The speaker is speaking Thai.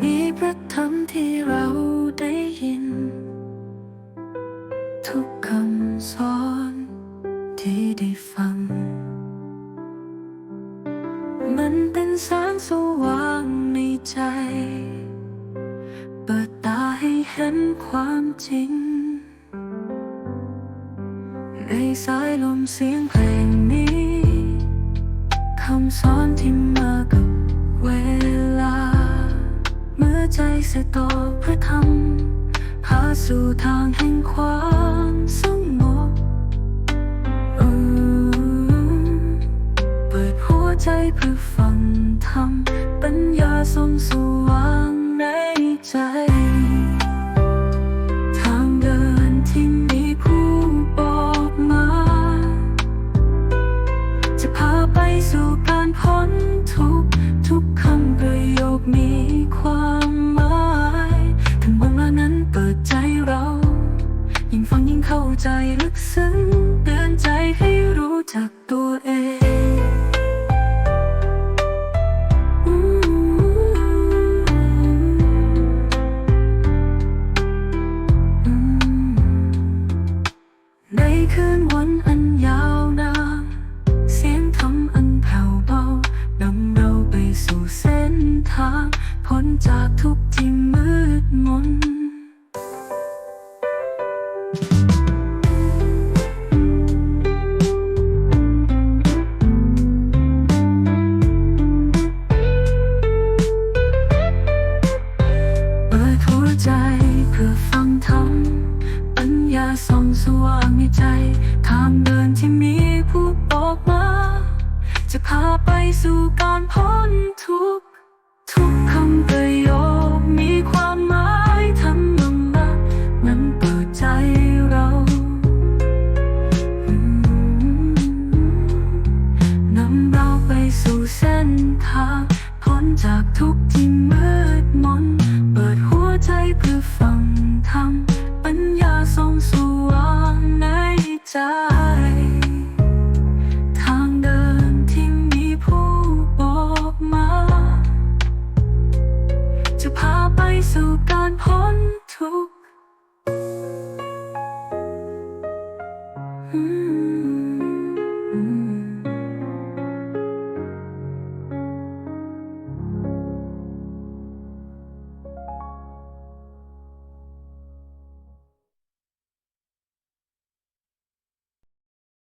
มีประที่เราได้ยิน ทุกคำสอนที่ได้ฟัง มันเป็นแสงสว่างในใจ เปิดตาให้เห็นความจริง ในสายลมเสียงเพลงนี้ คำสอนที่มากับเว ใจสตอพระธรรมพาสู่ทางแห่งความสงบเปิดหัวใจเพื่อฟังธรรมปัญญาส่องสว่างในใจ ใจลึกซึ้งเตือนใจให้รู้จักตัวเองในคืนวัน ส่องสว่างในใจ ทางเดินที่มีผู้บอกมา จะพาไปสู่การพ้นทุกทุกคำประโยคมีความหมายทำลงมานั้นเปิดใจเรานำเราไปสู่เส้นทางพ้นจากทุกที่ จะพาไปสู่การพ้นทุกข์